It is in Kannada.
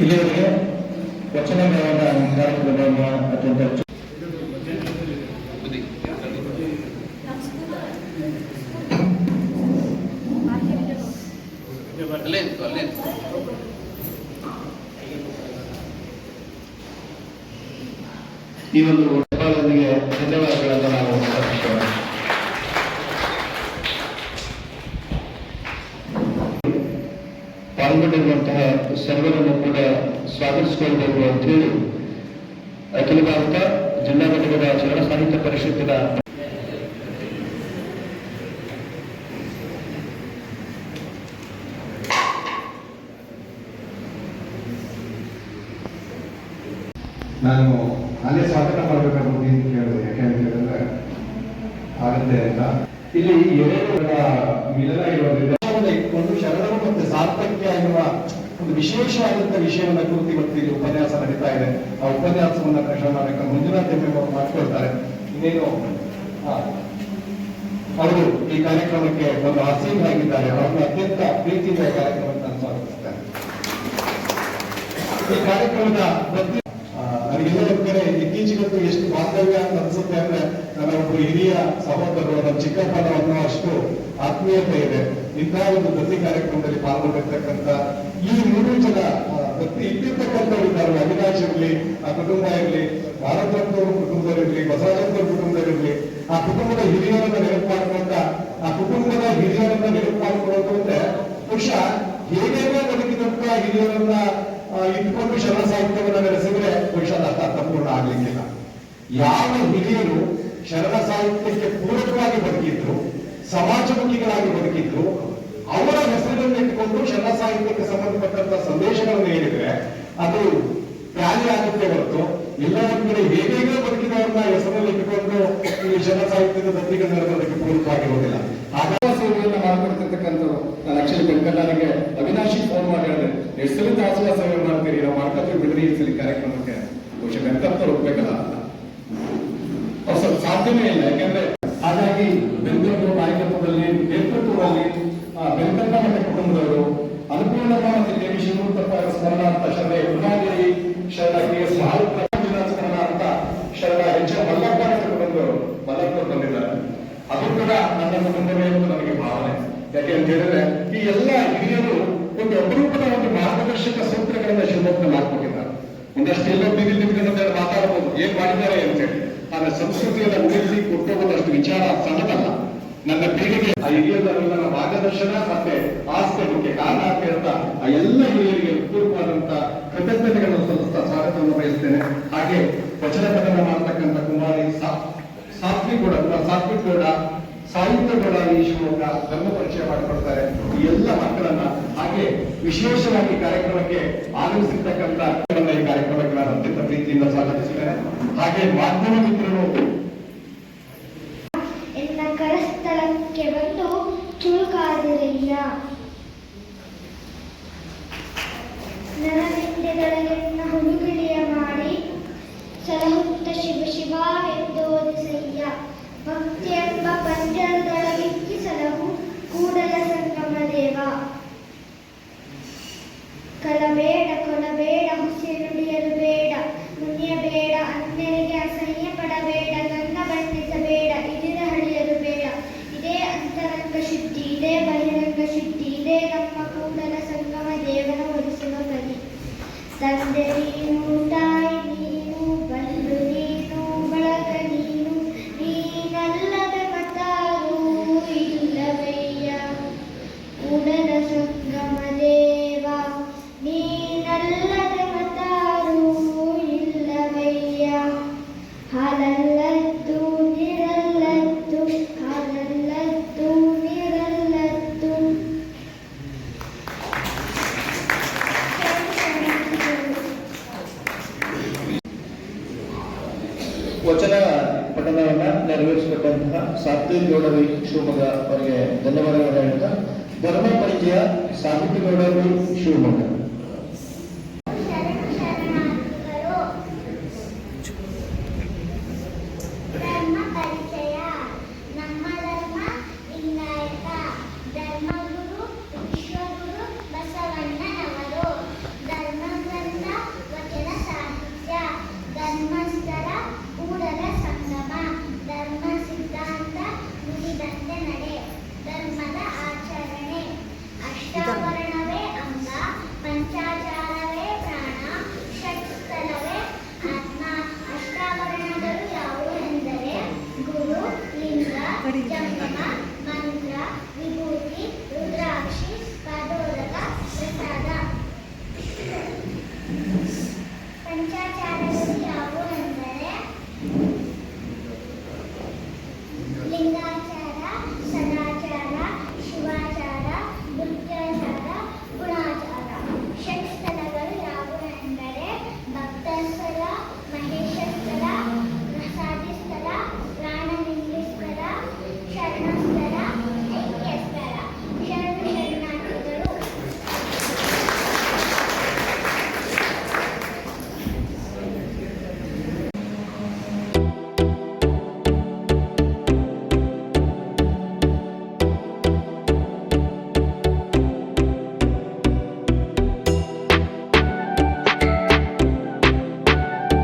ಇಲ್ಲಿಯವರೆಗೆ ವಚನ ಕಾರ್ಯಕ್ರಮವನ್ನು ಅತ್ಯಂತ. ಈ ಒಂದು ಸರ್ವರನ್ನು ಕೂಡ ಸ್ವಾಗತಿಸಿಕೊಳ್ಬೇಕು ಅಂತ ಹೇಳಿ ಅಖಿಲ ಭಾರತ ಜಿಲ್ಲಾ ಘಟಕದ ಚಲನ ಸಾಹಿತ್ಯ ಪರಿಷತ್ತಿನ ನಾನು ಅಲ್ಲೇ ಸ್ವಾಗತ ಮಾಡಬೇಕಾಗುತ್ತೆ ಅಂತ ಕೇಳಿದೆ ಯಾಕೆ ಅಂತ ಹೇಳಿದ್ರೆ ಆಗುತ್ತೆ ಅಂತ. ಇಲ್ಲಿ ಎರೆಗಳ ಮಿಲನ ಇರೋದ್ರಿಂದ ಒಂದು ಇಟ್ಕೊಂಡು ಶರಣರು ಮತ್ತು ಸಾರ್ಥಕ್ಯ ಎನ್ನುವ ಒಂದು ವಿಶೇಷವಾದಂತಹ ವಿಷಯವನ್ನ ಕುರಿತು ಇವತ್ತು ಇಲ್ಲಿ ಉಪನ್ಯಾಸ ನಡೀತಾ ಇದೆ. ಆ ಉಪನ್ಯಾಸವನ್ನ ಮಾಡಬೇಕು ಮಂಜುನಾಥ್ ಅವರು ಮಾಡ್ಕೊಳ್ತಾರೆ. ಇನ್ನೇನು? ಅವರು ಈ ಕಾರ್ಯಕ್ರಮಕ್ಕೆ ಒಂದು ಆಸೀನರಾಗಿದ್ದಾರೆ. ಅವರನ್ನು ಅತ್ಯಂತ ಪ್ರೀತಿಯಿಂದ ಕಾರ್ಯಕ್ರಮವನ್ನು ನಾನು ಈ ಕಾರ್ಯಕ್ರಮದ ಆ, ಕಡೆ ಇತ್ತೀಚೆಗಂತೂ ಎಷ್ಟು ಬಾಂಧವ್ಯ ಅಂತ ಅನ್ಸುತ್ತೆ ಅಂದ್ರೆ ನನ್ನ ಒಬ್ಬ ಹಿರಿಯ ಸಹೋದರರು ನಮ್ಮ ಚಿಕ್ಕಪ್ಪನ ಅನ್ನೋ ಅಷ್ಟು ಆತ್ಮೀಯತೆ ಇದೆ. ಇಂತಹ ಒಂದು ಪ್ರತಿ ಕಾರ್ಯಕ್ರಮದಲ್ಲಿ ಪಾಲ್ಗೊಂಡಿರ್ತಕ್ಕಂಥ ಈ ಮೂರು ಜನ ದತ್ತಿ ಇದ್ದಾರೆ. ಅವಿನಾಶ್ ಇರಲಿ ಆ ಕುಟುಂಬ ಇರಲಿ ಭಾರತರತ್ನವ್ರ ಕುಟುಂಬದವರಿರ್ಲಿ ಬಸವರಾಜಪ್ಪವ್ರ ಕುಟುಂಬದವರಿರ್ಲಿ ಆ ಕುಟುಂಬದ ಹಿರಿಯರನ್ನ ನೆನಪು ಮಾಡ್ಕೊಂಡ ಆ ಕುಟುಂಬದ ಹಿರಿಯರನ್ನ ನೆನಪು ಮಾಡ್ಕೊಳ್ಳೋದು ಅಂದ್ರೆ ಬಹುಶಃ ಹೇಗೆ ಬದುಕಿದಂತ ಹಿರಿಯರನ್ನ ಇಟ್ಕೊಂಡು ಶರಣ ಸಾಹಿತ್ಯವನ್ನು ನಡೆಸಿದ್ರೆ ಭವಿಷ್ಯದ ಅರ್ಥ ಅರ್ಥಪೂರ್ಣ ಆಗ್ಲಿಕ್ಕಿಲ್ಲ. ಯಾವ ಹಿರಿಯರು ಶರಣ ಸಾಹಿತ್ಯಕ್ಕೆ ಪೂರಕವಾಗಿ ಬದುಕಿದ್ರು ಸಮಾಜಮುಖಿಗಳಾಗಿ ಬದುಕಿದ್ರು, ಅವರ ಹೆಸರನ್ನು ಇಟ್ಕೊಂಡು ಶರಣ ಸಾಹಿತ್ಯಕ್ಕೆ ಸಂಬಂಧಪಟ್ಟಂತ ಸಂದೇಶಗಳನ್ನು ಹೇಳಿದ್ರೆ ಅದು ಖಾಲಿ ಆಗುತ್ತೆ ಹೊರತು ಎಲ್ಲ ಒಂದ್ ಕಡೆ ಹೇಗೇಗೋ ಬದುಕಿದವ್ರನ್ನ ಹೆಸರಲ್ಲಿ ಇಟ್ಟುಕೊಂಡು ಈ ಶರಣ ಸಾಹಿತ್ಯದ ದತ್ತಿಗೆ ನಡೆದಕ್ಕೆ ಪೂರಕವಾಗಿರೋದಿಲ್ಲ ಆಗ ಸೇವೆಯನ್ನು ಮಾಡ್ಕೊಡ್ತಿರ್ತಕ್ಕಂಥವ್ರು ನಾನು ಆಕ್ಚುಲಿ ಬೆಂಕಲ್ಲನಿಗೆ ಅವಿನಾಶಿ ಫೋನ್ ಮಾಡಿ ಹೇಳಿದೆ ಎಷ್ಟು ಸಲ ತಾಸುವ ಮಾಡ್ತೀರಿ? ನಾವು ಮಾಡ್ಕೊತೀವಿ ಬಿಡ್ರಿ ಈ ಸಲ ಕಾರ್ಯಕ್ರಮಕ್ಕೆ. ಬಹುಶಃ ಬೆಂಕಪ್ಪರು ಹೋಗ್ಬೇಕಲ್ಲ ಅವ್ರು ಸ್ವಲ್ಪ ಸಾಧ್ಯನೇ ಇಲ್ಲ, ಯಾಕೆಂದ್ರೆ ಒಂದಷ್ಟು ಎಲ್ಲ ಬೀದಿ ನಿಂತ್ಕೊಂಡು ಮಾತಾಡಬಹುದು ಏನ್ ಮಾಡಿದ್ದಾರೆ ಅಂತ ಹೇಳಿ. ಆದ್ರೆ ಸಂಸ್ಕೃತಿಯನ್ನ ಉಳಿಸಿ ಕೊಟ್ಟೋಗೋದಷ್ಟು ವಿಚಾರ ಸಣ್ಣದಲ್ಲ. ನನ್ನ ಪೀಳಿಗೆ ಆ ನನ್ನ ಮಾರ್ಗದರ್ಶನ ಮತ್ತೆ ಆಸ್ತಿ ಮುಖ್ಯ ಕಾರಣ ಅಂತ ಹೇಳ್ತಾ ಆ ಎಲ್ಲ ಹಿರಿಯರಿಗೆ ಪೂರ್ವವಾದಂತ ಕೃತಜ್ಞತೆಗಳನ್ನು ಸಲ್ಲಿಸ್ತಾ ಸ್ವಾಗತವನ್ನು ಬಯಸ್ತೇನೆ. ಹಾಗೆ ವಚನ ಪಠನ ಮಾಡತಕ್ಕಂತ ಕುಮಾರಿ ಸಾ- ಕೂಡ ಸಾತ್ವಿ ಕುಮಾರ್ ಸಾತ್ವಿಕ್ ಗೌಡ ಸಾಹಿತ್ಯ ಗೌಡ ಈ ಶಿವಮೊಗ್ಗ ಧರ್ಮ ಪರಿಚಯ ಮಾಡಿಕೊಡ್ತಾರೆ. ಈ ಎಲ್ಲ ಮಕ್ಕಳನ್ನ ಹಾಗೆ ವಿಶೇಷವಾಗಿ ಕಾರ್ಯಕ್ರಮಕ್ಕೆ ಆಗಮಿಸಿರ್ತಕ್ಕಂಥ ಈ ಕಾರ್ಯಕ್ರಮಕ್ಕೆ ನಾನು ಅತ್ಯಂತ ಪ್ರೀತಿಯಿಂದ ಸ್ವಾಗತಿಸ್ತೇನೆ ಹಾಗೆ ಮಾಧ್ಯಮ ಮಿತ್ರರು ನೆರವೇರಿಸಿಕೊಟ್ಟಂತಹ ಸಾತ್ವಿಕ್ ಶಿವಮೊಗ್ಗ ಅವರಿಗೆ ಧನ್ಯವಾದಗಳನ್ನು ಹೇಳ್ತಾ ಧರ್ಮ ಪರಿಚಯ ಸಾಹಿತ್ಯ ಗೌಡರು ಶಿವಮೊಗ್ಗ.